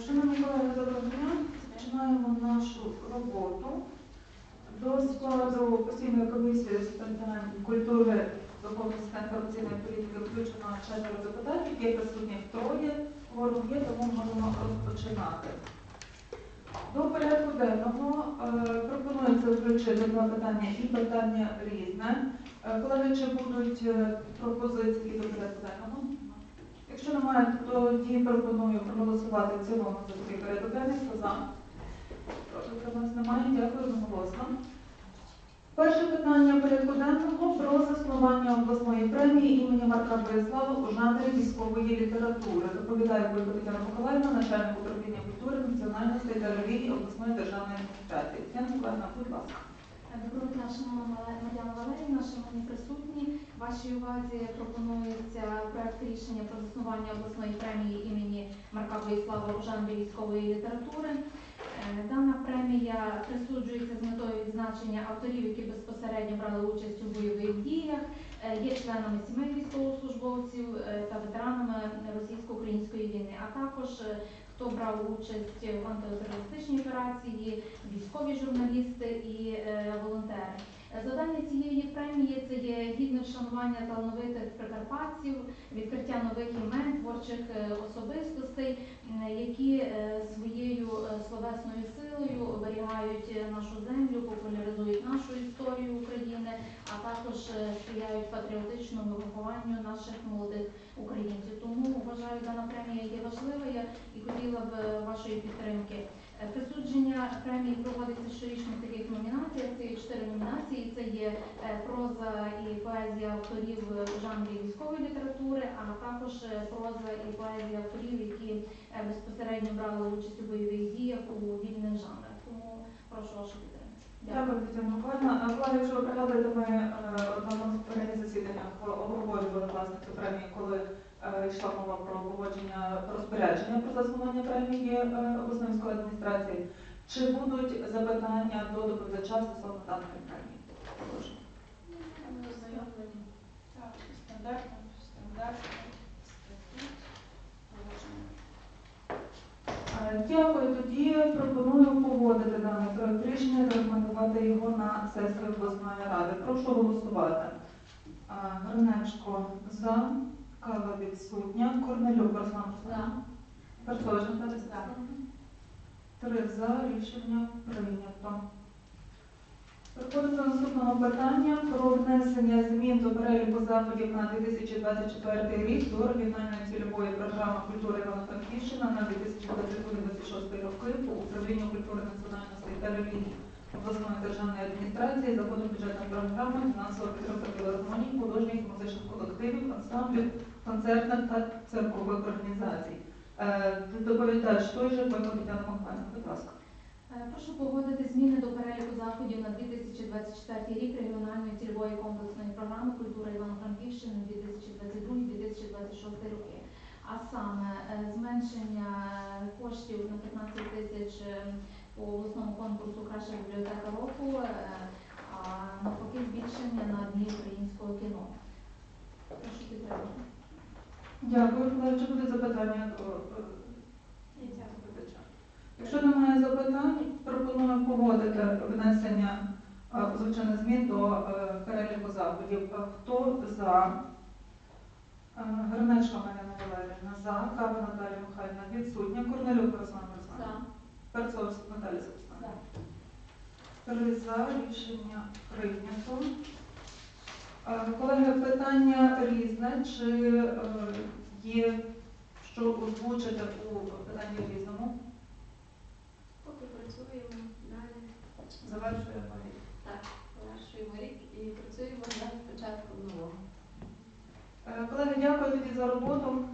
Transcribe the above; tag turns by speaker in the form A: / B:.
A: Шановні колеги, доброго дня. Починаємо нашу роботу. До складу постійної комісії з питань культури, духовності та політики включено четверо депутатів, є присутніх троє, кворум є, тому можемо розпочинати. До порядку денного е, пропонується включити два питання і питання різне. Е, Колеги, чи будуть е, пропозиції до порядку денного? Якщо немає, тоді пропоную проголосувати в цілому за такий порядок денний. Хто за? Проти утримались? немає. Дякую одноголосно. Перше питання порядку денного про заснування обласної премії імені Марка Борислава у жанрі військової літератури. Доповідає Бойко Тетяна Миколаївна, начальник управління культури, національності та релігії обласної державної адміністрації. Тетяна Миколаївна, будь ласка.
B: Доброго дня, шановна Мар'яна Валерійовна, шановні присутні. Вашій увазі пропонується проект рішення про заснування обласної премії імені Марка Боїслава у жанрі військової літератури. Е, Дана премія присуджується з метою відзначення авторів, які безпосередньо брали участь у бойових діях, е, є членами сімей військовослужбовців е, та ветеранами російсько-української війни, а також хто брав участь в антитерористичній операції, військові журналісти і волонтери. Завдання цієї премії це є гідне вшанування талановитих прикарпатців, відкриття нових імен, творчих е, особистостей, які е, своєю е, словесною силою оберігають нашу землю, популяризують нашу історію України, а також сприяють патріотичному вихованню наших молодих українців. Тому вважаю, дана премія є важливою і хотіла б вашої підтримки. Присудження премії проводиться щорічно в таких номінаціях. Номінації. Це є е, проза і поезія авторів у жанрі військової літератури, а також е, проза і поезія авторів, які е, безпосередньо брали участь у бойових діях у вільних жанрах. Тому прошу вашу підтримку.
A: Дякую, Тетяна Миколаївна. Влада, якщо ви пригадуєте, ми одному з попередніх засіданнях обговорювали власне цю премію, коли йшла мова про погодження розпорядження про заснування премії обласної військової адміністрації. Чи будуть запитання до доповідача стосовно премії?
C: Ознайомлені. Так, стандартно, стандартно, статут, положення.
A: Е, Дякую. Тоді пропоную погодити даний проект рішення рекомендувати його на сесію обласної ради. Прошу голосувати. Е, Гринечко за, Кава відсутня, Корнелюк Руслан.
B: За.
A: Персожин Тарас. Три за, рішення прийнято. Переходимо до наступного питання про внесення змін до переліку заходів на 2024 рік до регіональної цільової програми культури Івано-Франківщина на 2022-2026 роки по управлінню культури національності та релігії обласної державної адміністрації за ходом бюджетної програми фінансова підтримка філармоній, художніх музичних колективів, ансамблів, концертних та церкових організацій. Е, Доповідач той же Тетяна Михайлівна, будь ласка.
B: Е, Прошу погодити зміни до переліку заходів на 2024 рік регіональної цільової комплексної програми культура Івано-Франківщини 2022-2026 роки. А саме е, зменшення коштів на 15 тисяч по обласному конкурсу Краща бібліотека року, а навпаки збільшення на дні українського кіно. Прошу підтримати.
A: Дякую. Чи будуть запитання до е, доповідача? Якщо немає запитань, пропоную погодити внесення е, озвучених змін до е, переліку заходів. Хто за? Гринечко Марина Валерівна за, Кава Наталія Михайлівна відсутня, Корнелюк Руслан Руслан. Перцовська Наталія Сапсана. Три за, рішення прийнято. Колеги, питання різне. Чи е, є що озвучити у питанні різному?
C: Поки працюємо далі,
A: Завершуємо рік.
C: так, завершуємо рік і працюємо над початком нового.
A: Е, Колеги, дякую тобі за роботу.